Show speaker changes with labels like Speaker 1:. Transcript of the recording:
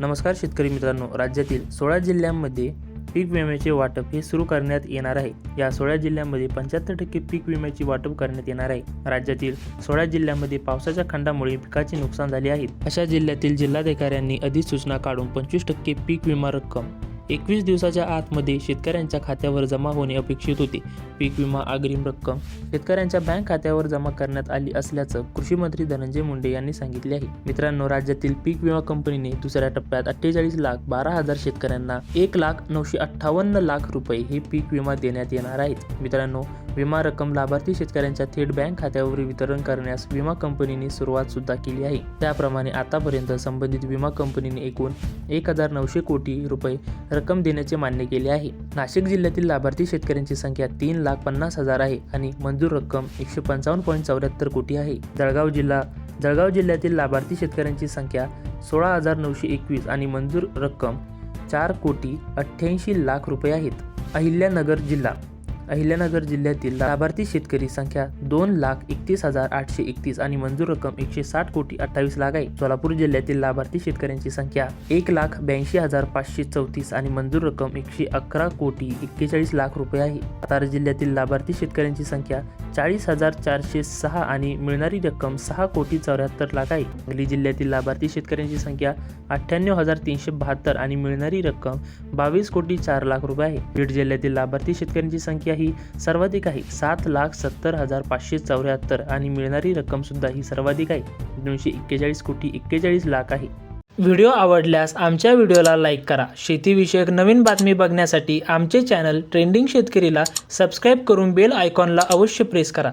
Speaker 1: नमस्कार शेतकरी मित्रांनो राज्यातील सोळा जिल्ह्यांमध्ये पीक विम्याचे वाटप हे सुरू करण्यात येणार आहे. या सोळा जिल्ह्यांमध्ये पंच्याहत्तर टक्के पीक विम्याची वाटप करण्यात येणार आहे. राज्यातील सोळा जिल्ह्यांमध्ये पावसाच्या खंडामुळे पिकाचे नुकसान झाले आहे. अशा जिल्ह्यातील जिल्हाधिकाऱ्यांनी अधिसूचना काढून पंचवीस टक्के पीक विमा रक्कम एकवीस दिवसाच्या आतमध्ये शेतकऱ्यांच्या खात्यावर जमा होणे अपेक्षित होते. पीक विमा अग्रिम रक्कम शेतकऱ्यांच्या बँक खात्यावर जमा करण्यात आली असल्याचं कृषी मंत्री धनंजय मुंडे यांनी सांगितले आहे. मित्रांनो राज्यातील पीक विमा कंपनीने दुसऱ्या टप्प्यात अठ्ठेचाळीस लाख बारा हजार शेतकऱ्यांना एक लाख नऊशे अठ्ठावन्न लाख रुपये हे पीक विमा देण्यात येणार आहेत. मित्रांनो विमा रक्कम लाभार्थी शेतकऱ्यांच्या थेट बँक खात्यावर वितरण करण्यास विमा कंपनीने सुरुवात सुद्धा केली आहे. त्याप्रमाणे आतापर्यंत संबंधित विमा कंपनीने एकूण एक हजार नऊशे कोटी रुपये रक्कम देण्याचे मान्य केले आहे. नाशिक जिल्ह्यातील लाभार्थी शेतकऱ्यांची संख्या तीन लाख पन्नास हजार आहे आणि मंजूर रक्कम एकशे पंचावन्न पॉईंट चौऱ्याहत्तर कोटी आहे. जळगाव जिल्हा जळगाव जिल्ह्यातील लाभार्थी शेतकऱ्यांची संख्या सोळा हजार नऊशे एकवीस आणि मंजूर रक्कम चार कोटी अठ्ठ्याऐंशी लाख रुपये आहेत. अहिल्यानगर जिल्हा अहिल्यानगर जिल्ह्यातील लाभार्थी शेतकरी संख्या दोन लाख एकतीस हजार आठशे एकतीस आणि मंजूर रक्कम एकशे साठ कोटी अठ्ठावीस लाख आहे. सोलापूर जिल्ह्यातील लाभार्थी शेतकऱ्यांची संख्या एक लाख ब्याऐंशी हजार पाचशे चौतीस आणि मंजूर रक्कम एकशे अकरा कोटी एक्केचाळीस लाख रुपये आहे. सातारा जिल्ह्यातील लाभार्थी शेतकऱ्यांची संख्या चाळीस हजार चारशे सहा आणि मिळणारी रक्कम सहा कोटी चौऱ्याहत्तर लाख आहे. सांगली जिल्ह्यातील लाभार्थी शेतकऱ्यांची संख्या अठ्ठ्याण्णव हजार तीनशे बहात्तर आणि मिळणारी रक्कम बावीस कोटी चार लाख रुपये आहे. बीड जिल्ह्यातील लाभार्थी शेतकऱ्यांची संख्या ही सर्वाधिक आहे. सात लाख सत्तर हजार पाचशे चौऱ्याहत्तर आणि मिळणारी रक्कमसुद्धा ही सर्वाधिक आहे. दोनशे एक्केचाळीस कोटी एक्केचाळीस लाख आहे. व्हिडिओ आवडल्यास आमच्या व्हिडिओला लाईक करा. शेतीविषयक नवीन बातमी बघण्यासाठी आमचे चॅनल ट्रेंडिंग शेतकरीला सबस्क्राईब करून बेल आयकॉनला अवश्य प्रेस करा.